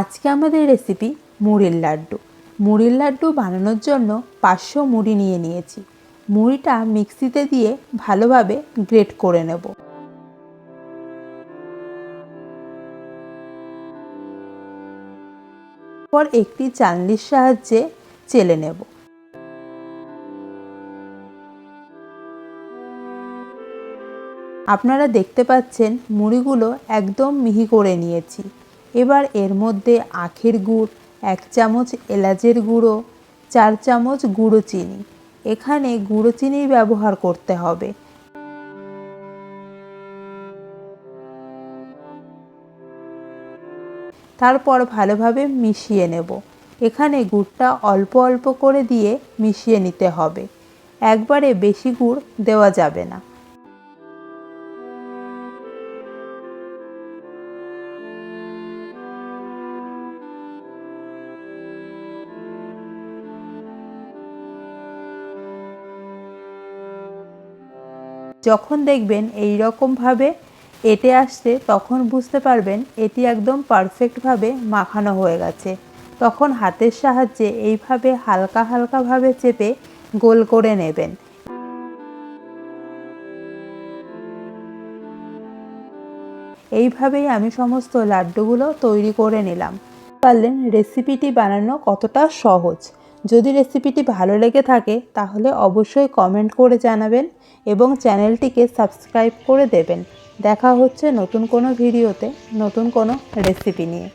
আজকে আমাদের রেসিপি মুড়ির লাড্ডু। মুড়ির লাড্ডু বানানোর জন্য পাঁচশো মুড়ি নিয়ে নিয়েছি। মুড়িটা মিক্সিতে দিয়ে ভালোভাবে গ্রেট করে নেব। পর একটি চালনির সাহায্যে চেলে নেব। আপনারা দেখতে পাচ্ছেন মুড়িগুলো একদম মিহি করে নিয়েছি। এবার এর মধ্যে আখের গুড়, এক চামচ এলাচের গুঁড়ো, চার চামচ গুঁড়ো চিনি। এখানে গুঁড়ো চিনির ব্যবহার করতে হবে। তারপর ভালোভাবে মিশিয়ে নেব। এখানে গুড়টা অল্প অল্প করে দিয়ে মিশিয়ে নিতে হবে। একবারে বেশি গুড় দেওয়া যাবে না। যখন দেখবেন এই রকমভাবে এটে আসছে, তখন বুঝতে পারবেন এটি একদম পারফেক্টভাবে মাখানো হয়ে গেছে। তখন হাতের সাহায্যে এইভাবে হালকা হালকাভাবে চেপে গোল করে নেবেন। এইভাবেই আমি সমস্ত লাড্ডুগুলো তৈরি করে নিলাম। পারলেন রেসিপিটি বানানো কতটা সহজ। যদি রেসিপিটি ভালো লেগে থাকে, তাহলে অবশ্যই কমেন্ট করে জানাবেন এবং চ্যানেলটিকে সাবস্ক্রাইব করে দেবেন। দেখা হচ্ছে নতুন কোনো ভিডিওতে নতুন কোনো রেসিপি নিয়ে।